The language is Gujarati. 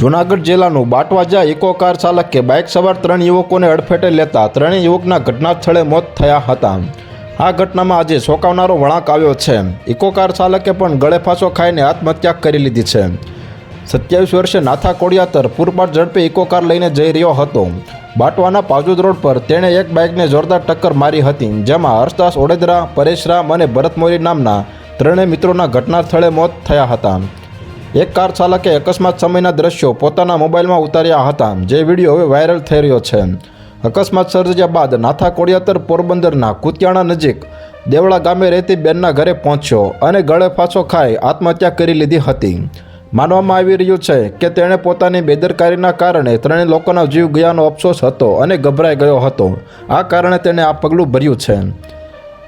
જૂનાગઢ જિલ્લાનું બાટવાજા ઇકો કાર ચાલકે બાઇક સવાર ત્રણ યુવકોને અડફેટે લેતા ત્રણેય યુવકના ઘટના સ્થળે મોત થયા હતા. આ ઘટનામાં આજે ચોંકાવનારો વળાંક આવ્યો છે. ઇકો કાર ચાલકે પણ ગળે ફાંસો ખાઈને આત્મહત્યા કરી લીધી છે. સત્યાવીસ વર્ષે નાથા કોડિયાતર પૂરપાટ ઝડપે ઇકો કાર લઈને જઈ રહ્યો હતો. બાટવાના પાજુદ રોડ પર તેણે એક બાઇકને જોરદાર ટક્કર મારી હતી, જેમાં હર્ષદાસ ઓડેદરા પરેશ રામ અને ભરત મોરી નામના ત્રણેય મિત્રોના ઘટના સ્થળે મોત થયા હતા. એક કાર ચાલકે અકસ્માત સમયના દ્રશ્યો પોતાના મોબાઈલમાં ઉતાર્યા હતા. જે વીડિયો હવે વાયરલ થઈ રહ્યો છે. અકસ્માત સર્જ્યા બાદ નાથા કોડિયાતર પોરબંદરના કુતિયાણા નજીક દેવળા ગામે રહેતી બેનના ઘરે પહોંચ્યો અને ગળે ફાંસો ખાઈ આત્મહત્યા કરી લીધી હતી. માનવામાં આવી રહ્યું છે કે તેણે પોતાની બેદરકારીના કારણે ત્રણેય લોકોના જીવ ગયાનો અફસોસ હતો અને ગભરાઈ ગયો હતો. આ કારણે તેણે આ પગલું ભર્યું છે.